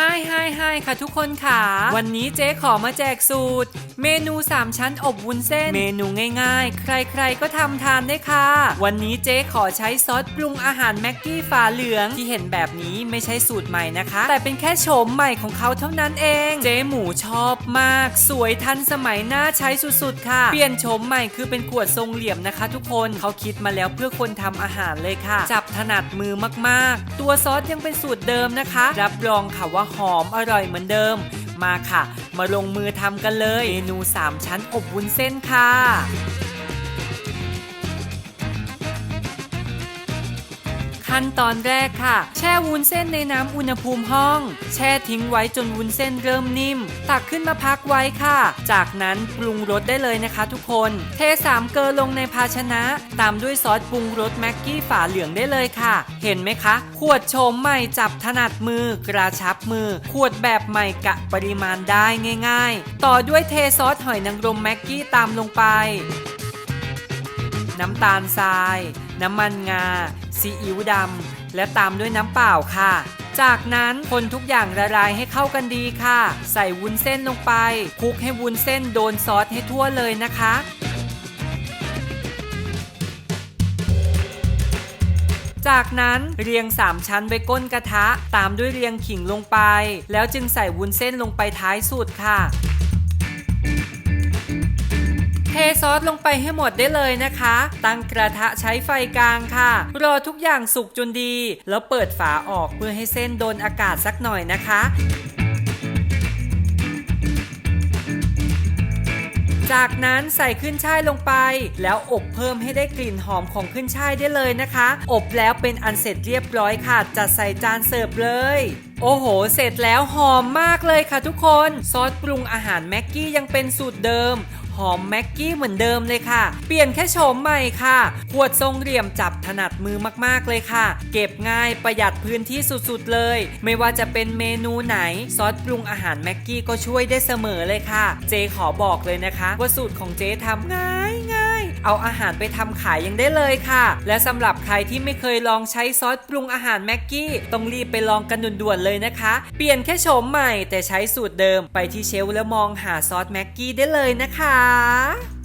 ไฮไฮไฮค่ะทุกคนค่ะ วันนี้เจ๊ขอมาแจกสูตร เมนู 3 ชั้นอบวุ้นเส้น เมนูง่ายๆ ใครๆก็ทำทานได้ค่ะ วันนี้เจ๊ขอใช้ซอสปรุงอาหารแม็กกี้ฝาเหลืองที่เห็นแบบนี้ไม่ใช่สูตรใหม่นะคะ แต่เป็นแค่โฉมใหม่ของเขาเท่านั้นเอง เจ๊หมูชอบมาก สวยทันสมัยน่าใช้สุดๆค่ะ เปลี่ยนโฉมใหม่คือเป็นขวดทรงเหลี่ยมนะคะ ทุกคนเขาคิดมาแล้วเพื่อคนทำอาหารเลยค่ะ จับถนัดมือมากๆ ตัวซอสยังเป็นสูตรเดิมนะคะ รับรองค่ะว่าหอมอร่อยเหมือนเดิม มาค่ะ มาลงมือทำกันเลย เมนู 3 ชั้นอบวุ้นเส้นค่ะ ขั้นตอนแรกค่ะ แช่วุ้นเส้นในน้ำอุณหภูมิห้อง แช่ทิ้งไว้จนวุ้นเส้นเริ่มนิ่ม ตักขึ้นมาพักไว้ค่ะ จากนั้นปรุงรสได้เลยนะคะทุกคน เทสามเกลือลงในภาชนะ ตามด้วยซอสปรุงรสแม็กกี้ฝาเหลืองได้เลยค่ะ เห็นไหมคะ ขวดโฉมใหม่จับถนัดมือกระชับมือ ขวดแบบใหม่กะปริมาณได้ง่าย ๆ ต่อด้วยเทซอสหอยนางรมแม็กกี้ตามลงไป น้ำตาลทราย น้ำมันงา ซีอิ๊วดำและตามด้วยน้ำเปล่าค่ะ จากนั้นคนทุกอย่างละลายให้เข้ากันดีค่ะ ใส่วุ้นเส้นลงไปคลุกให้วุ้นเส้นโดนซอสให้ทั่วเลยนะคะจากนั้นเรียง 3 ชั้นไว้ก้นกระทะ ตามด้วยเรียงขิงลงไป แล้วจึงใส่วุ้นเส้นลงไปท้ายสุดค่ะ ซอสลงไปให้หมดได้เลยนะคะ ตั้งกระทะใช้ไฟกลางค่ะ รอทุกอย่างสุกจนดี แล้วเปิดฝาออกเพื่อให้เส้นโดนอากาศสักหน่อยนะคะจากนั้นใส่ขึ้นช่ายลงไป แล้วอบเพิ่มให้ได้กลิ่นหอมของขึ้นช่ายได้เลยนะคะ อบแล้วเป็นอันเสร็จเรียบร้อยค่ะ จัดใส่จานเสิร์ฟเลย โอ้โห เสร็จแล้วหอมมากเลยค่ะทุกคน ซอสปรุงอาหารแม็กกี้ยังเป็นสูตรเดิม หอมแม็กกี้เหมือนเดิมเลยค่ะ เปลี่ยนแค่โฉมใหม่ค่ะ ขวดทรงเหลี่ยมจับถนัดมือมากๆเลยค่ะ เก็บง่ายประหยัดพื้นที่สุดๆเลย ไม่ว่าจะเป็นเมนูไหนซอสปรุงอาหารแม็กกี้ก็ช่วยได้เสมอเลยค่ะ เจขอบอกเลยนะคะ ว่าสูตรของเจทำง่ายง่าย เอาอาหารไปทำขายยังได้เลยค่ะ และสำหรับใครที่ไม่เคยลองใช้ซอสปรุงอาหารแม็กกี้ต้องรีบไปลองกันด่วนๆเลยนะคะ เปลี่ยนแค่โฉมใหม่แต่ใช้สูตรเดิมไปที่เชลแล้วมองหาซอสแม็กกี้ได้เลยนะคะ